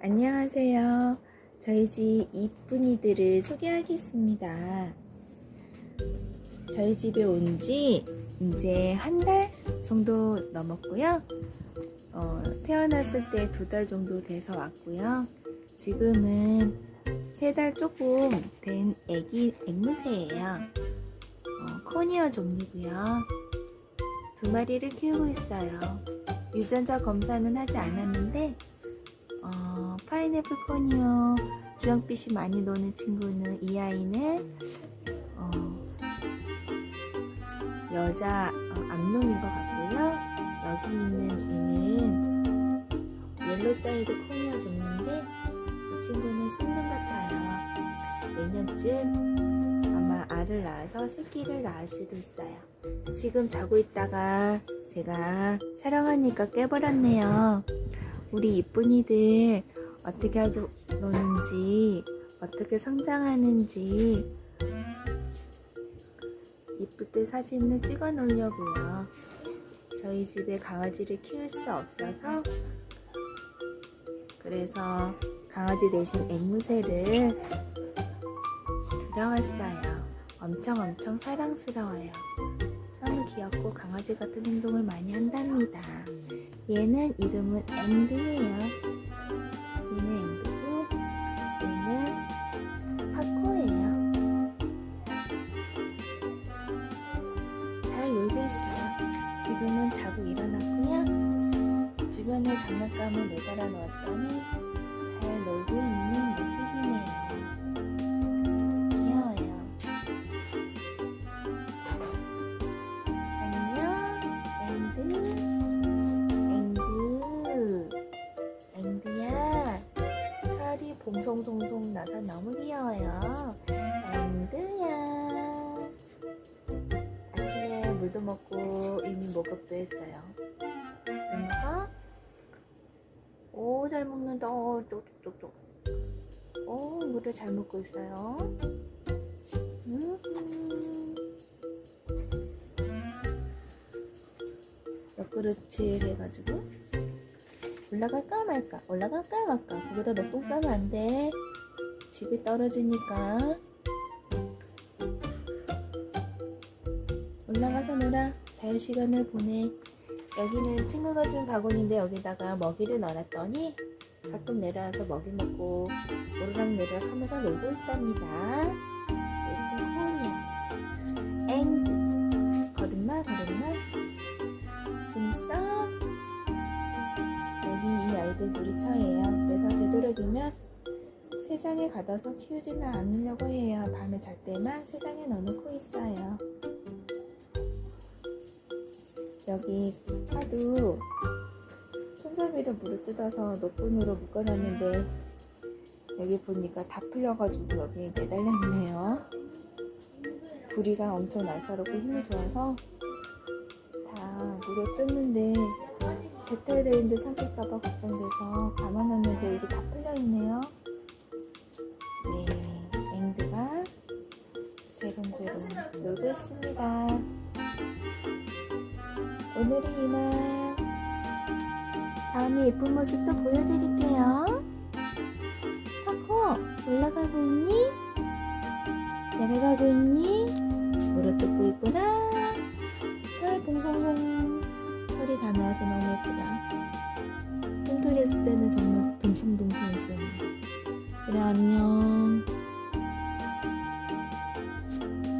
안녕하세요. 저희 집 이쁜이들을 소개하겠습니다. 저희 집에 온 지 이제 한 달 정도 넘었고요. 어, 태어났을 때 두 달 정도 돼서 왔고요. 지금은 세 달 조금 된 애기 앵무새예요. 어, 코니어 종류고요. 두 마리를 키우고 있어요. 유전자 검사는 하지 않았는데 어, 파인애플 코니오 주황빛이 많이 노는 친구는 이 아이는 어, 여자 어, 암놈인 것 같고요. 여기 있는 얘는 옐로 사이드 코니오 종류인데 이 친구는 슌름 같아요. 내년쯤 아마 알을 낳아서 새끼를 낳을 수도 있어요. 지금 자고 있다가 제가 촬영하니까 깨버렸네요. 우리 이쁜이들 어떻게 하고 노는지 어떻게 성장하는지 이쁠 때 사진을 찍어 놓으려고요. 저희 집에 강아지를 키울 수 없어서 그래서 강아지 대신 앵무새를 들여왔어요. 엄청 엄청 사랑스러워요. 너무 귀엽고 강아지 같은 행동을 많이 한답니다. 얘는 이름은 앵드예요. 지금은 자고 일어났고요. 주변에 장난감을 매달아 놓았더니 잘 놀고 있는 모습이네요. 귀여워요. 안녕, 앵드. 앵드 앵드야 철이 봉송송송 나서 너무 귀여워요 앵드야 아침에 물도 먹고 이미 목욕도 했어요. 엄마가 오잘 먹는다. 어, 쪽쪽쪽쪽 오 물을 잘 먹고 있어요. 음. 옆그릇질 해가지고 올라갈까 말까? 올라갈까 말까? 거기다 넉동 싸면 안 돼. 집이 떨어지니까 올라가서 놀아. 자유 시간을 보내. 여기는 친구가 준 바구니인데 여기다가 먹이를 넣어놨더니 가끔 내려와서 먹이 먹고 오르락 내리락 하면서 놀고 있답니다. 예쁜 코니야. 앵. 걸음마 걸음마 짐싸. 여기 이 아이들 놀이터예요. 그래서 되도록이면 세상에 가둬서 키우지는 않으려고 해요. 밤에 잘 때만 세상에 넣어놓고 있어요. 여기 파도 손잡이로 물을 뜯어서 노끈으로 묶어놨는데 여기 보니까 다 풀려가지고 여기 매달려 있네요. 부리가 엄청 날카롭고 힘이 좋아서 다 물에 뜯는데 배탈되어 있는데 삼킬까봐 걱정돼서 감아놨는데 이게 다 풀려있네요. 네, 앵드가 재롱재롱 놀고 있습니다. 오늘은 이만 다음에 예쁜 모습 또 보여드릴게요. 차코 올라가고 있니? 내려가고 있니? 물어 뜯고 있구나. 털 봉송봉 털이 다 나와서 너무 예쁘다. 솜털이 했을 때는 정말 듬성듬성했었는데. 그래 안녕.